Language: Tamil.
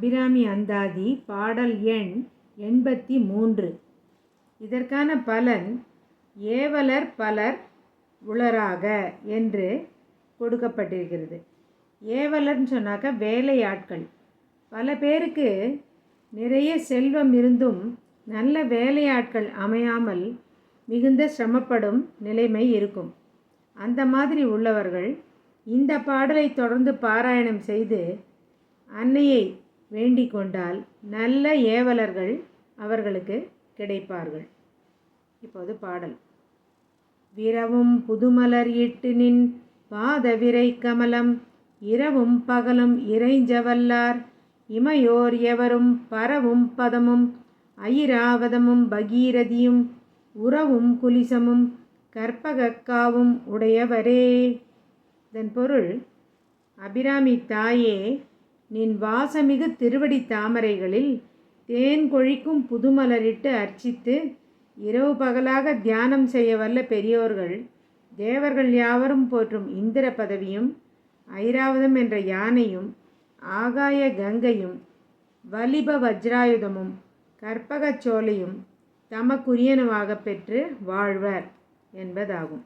அபிராமி அந்தாதி பாடல் எண் எண்பத்தி மூன்று இதற்கான பலன் ஏவலர் பலர் உளராக என்று கொடுக்கப்பட்டிருக்கிறது. ஏவலர்னு சொன்னாக்க வேலையாட்கள். பல பேருக்கு நிறைய செல்வம் இருந்தும் நல்ல வேலையாட்கள் அமையாமல் மிகுந்த சிரமப்படும் நிலைமை இருக்கும். அந்த மாதிரி உள்ளவர்கள் இந்த பாடலை தொடர்ந்து பாராயணம் செய்து அன்னையை வேண்டிக் கொண்டால் நல்ல ஏவலர்கள் அவர்களுக்கு கிடைப்பார்கள். இப்போது பாடல். விரவும் புதுமலர் இட்டு நின் பாதவிரை கமலம் இரவும் பகலும் இறைஞ்சவல்லார் இமையோர் எவரும் பரவும் பதமும் ஐராவதமும் பகீரதியும் உறவும் குலிசமும் கற்பகக்காவும் உடையவரே. இதன் பொருள் அபிராமி தாயே நின் வாசமிகு திருவடி தாமரைகளில் தேன் கொழிக்கும் புதுமலரிட்டு அர்ச்சித்து இரவு பகலாக தியானம் செய்ய வல்ல பெரியோர்கள் தேவர்கள் யாவரும் போற்றும் இந்திர பதவியும் ஐராவதம் என்ற யானையும் ஆகாய கங்கையும் வலிப வஜ்ராயுதமும் கற்பகச்சோலையும் தமக்குரியனவாக பெற்று வாழ்வர் என்பதாகும்.